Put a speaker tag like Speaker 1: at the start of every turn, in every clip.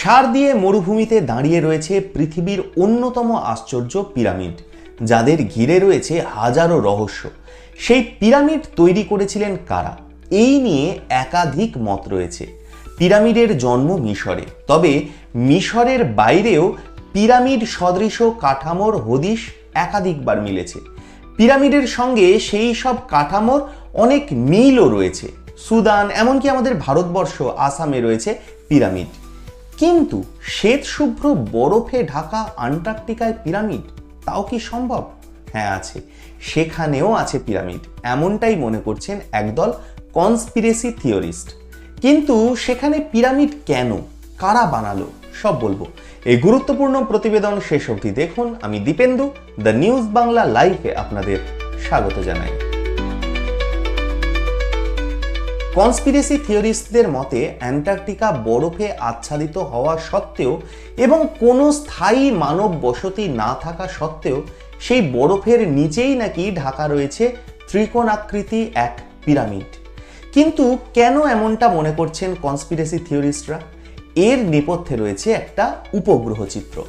Speaker 1: সার দিয়ে মরুভূমিতে দাঁড়িয়ে রয়েছে পৃথিবীর অন্যতম আশ্চর্য পিরামিড, যাদের ঘিরে রয়েছে হাজারো রহস্য। সেই পিরামিড তৈরি করেছিলেন কারা? এই নিয়ে একাধিক মত রয়েছে। পিরামিডের জন্ম মিশরে। তবে মিশরের বাইরেও পিরামিড সদৃশ কাঠামোর হদিশ একাধিকবার মিলেছে। পিরামিডের সঙ্গে সেই সব কাঠামোর অনেক মিলও রয়েছে। সুদান, এমনকি আমাদের ভারতবর্ষ, আসামে রয়েছে পিরামিড। কিন্তু শ্বেত শুভ্র বরফে ঢাকা আন্টার্কটিকায় পিরামিড, তাও কি সম্ভব? হ্যাঁ আছে। সেখানেও আছে পিরামিড, এমনটাই মনে করছেন একদল কনস্পিরেসি থিওরিস্ট। কিন্তু সেখানে পিরামিড কেন? কারা বানালো? সব বলব। এই গুরুত্বপূর্ণ প্রতিবেদন শেষ অবধি দেখুন। আমি দীপেন্দু, দ্য নিউজ বাংলা লাইভে আপনাদের স্বাগত জানাই। কনস্পিরেসি থিওরিস্টদের মতে, অ্যান্টার্কটিকা বরফে আচ্ছাদিত হওয়া সত্ত্বেও এবং কোনো স্থায়ী মানব বসতি না থাকা সত্ত্বেও, সেই বরফের নিচেই নাকি ঢাকা রয়েছে ত্রিকোণাকৃতি এক পিরামিড। কিন্তু কেন এমনটা মনে করছেন কনস্পিরেসি থিওরিস্টরা? এর নেপথ্যে রয়েছে একটা উপগ্রহ চিত্র।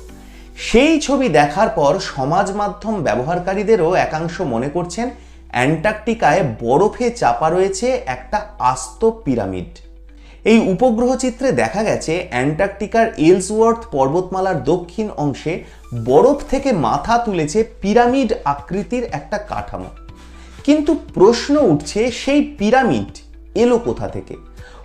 Speaker 1: সেই ছবি দেখার পর সমাজ মাধ্যম ব্যবহারকারীদেরও একাংশ মনে করছেন অ্যান্টার্কটিকায় বরফে চাপা রয়েছে একটা আস্ত পিরামিড। এই উপগ্রহ চিত্রে দেখা গেছে অ্যান্টার্কটিকার এলসওয়ার্থ পর্বতমালার দক্ষিণ অংশে বরফ থেকে মাথা তুলেছে পিরামিড আকৃতির একটা কাঠামো। কিন্তু প্রশ্ন উঠছে সেই পিরামিড এলো কোথা থেকে?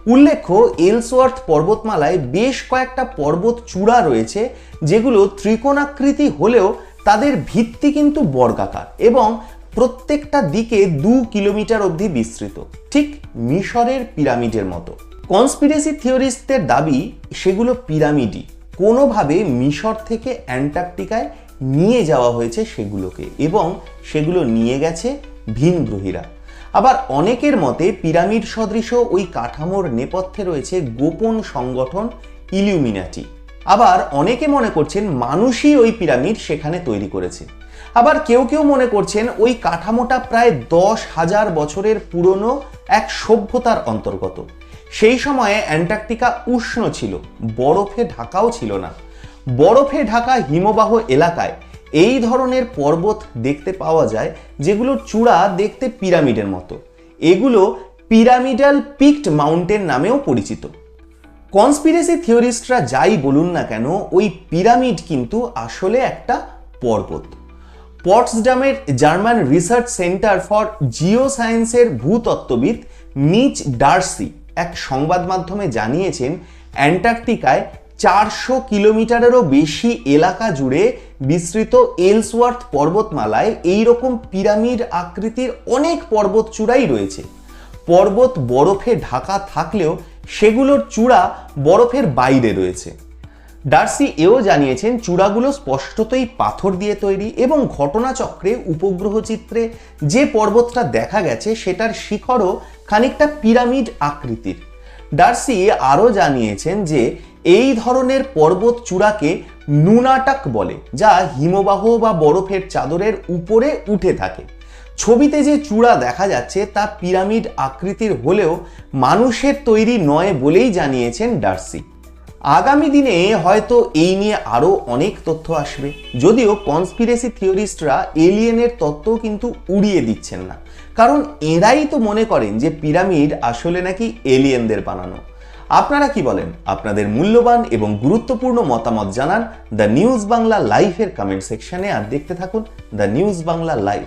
Speaker 1: উল্লেখ্য, এলসওয়ার্থ পর্বতমালায় বেশ কয়েকটা পর্বত চূড়া রয়েছে যেগুলো ত্রিকোণাকৃতি হলেও তাদের ভিত্তি কিন্তু বর্গাকার এবং প্রত্যেকটা দিকে দু কিলোমিটার অবধি বিস্তৃত, ঠিক মিশরের পিরামিডের মতো। কনস্পিরেসি থিওরিস্টদের দাবি, সেগুলো পিরামিডই। কোনোভাবে মিশর থেকে অ্যান্টার্কটিকায় নিয়ে যাওয়া হয়েছে সেগুলোকে এবং সেগুলো নিয়ে গেছে ভিনগ্রহীরা। আবার অনেকের মতে পিরামিড সদৃশ ওই কাঠামোর নেপথ্যে রয়েছে গোপন সংগঠন ইলিউমিনাটি আবার অনেকে মনে করছেন মানুষই ওই পিরামিড সেখানে তৈরি করেছে। আবার কেউ কেউ মনে করছেন ওই কাঠামোটা প্রায় দশ হাজার বছরের পুরনো এক সভ্যতার অন্তর্গত। সেই সময়ে অ্যান্টার্কটিকা উষ্ণ ছিল, বরফে ঢাকাও ছিল না। বরফে ঢাকা হিমবাহ এলাকায় এই ধরনের পর্বত দেখতে পাওয়া যায় যেগুলোর চূড়া দেখতে পিরামিডের মতো। এগুলো পিরামিডাল পিকড মাউন্টেন নামেও পরিচিত। কনস্পিরেসি থিওরিস্টরা যাই বলুন না কেন, ওই পিরামিড কিন্তু আসলে একটা পর্বত। পটসডামের German research centre for Jio সায়েন্সের ভূতত্ত্ববিদ মিচ ডার্সি এক সংবাদ মাধ্যমে জানিয়েছেন, অ্যান্টার্কটিকায় চারশো কিলোমিটারেরও বেশি এলাকা জুড়ে বিস্তৃত এলসওয়ার্থ পর্বতমালায় এই রকম পিরামিড আকৃতির অনেক পর্বত চূড়াই রয়েছে। পর্বত বরফে ঢাকা থাকলেও সেগুলোর চূড়া বরফের বাইরে রয়েছে। ডার্সি এও জানিয়েছেন, চূড়াগুলো স্পষ্টতই পাথর দিয়ে তৈরি এবং ঘটনাচক্রে উপগ্রহ চিত্রে যে পর্বতটা দেখা গেছে, সেটার শিখরও খানিকটা পিরামিড আকৃতির। ডার্সি আরও জানিয়েছেন যে, এই ধরনের পর্বত চূড়াকে নুনাটাক বলে, যা হিমবাহ বা বরফের চাদরের উপরে উঠে থাকে। ছবিতে যে চূড়া দেখা যাচ্ছে তা পিরামিড আকৃতির হলেও মানুষের তৈরি নয় বলেই জানিয়েছেন ডার্সি। আগামী দিনে হয়তো এই নিয়ে আরও অনেক তথ্য আসবে। যদিও কনস্পিরেসি থিওরিস্টরা এলিয়েনের তত্ত্ব কিন্তু উড়িয়ে দিচ্ছেন না। কারণ এরাই তো মনে করেন যে পিরামিড আসলে নাকি এলিয়েনদের বানানো। আপনারা কি বলেন? আপনাদের মূল্যবান এবং গুরুত্বপূর্ণ মতামত জানান দ্য নিউজ বাংলা লাইভের কমেন্ট সেকশনে আর দেখতে থাকুন দ্য নিউজ বাংলা লাইভ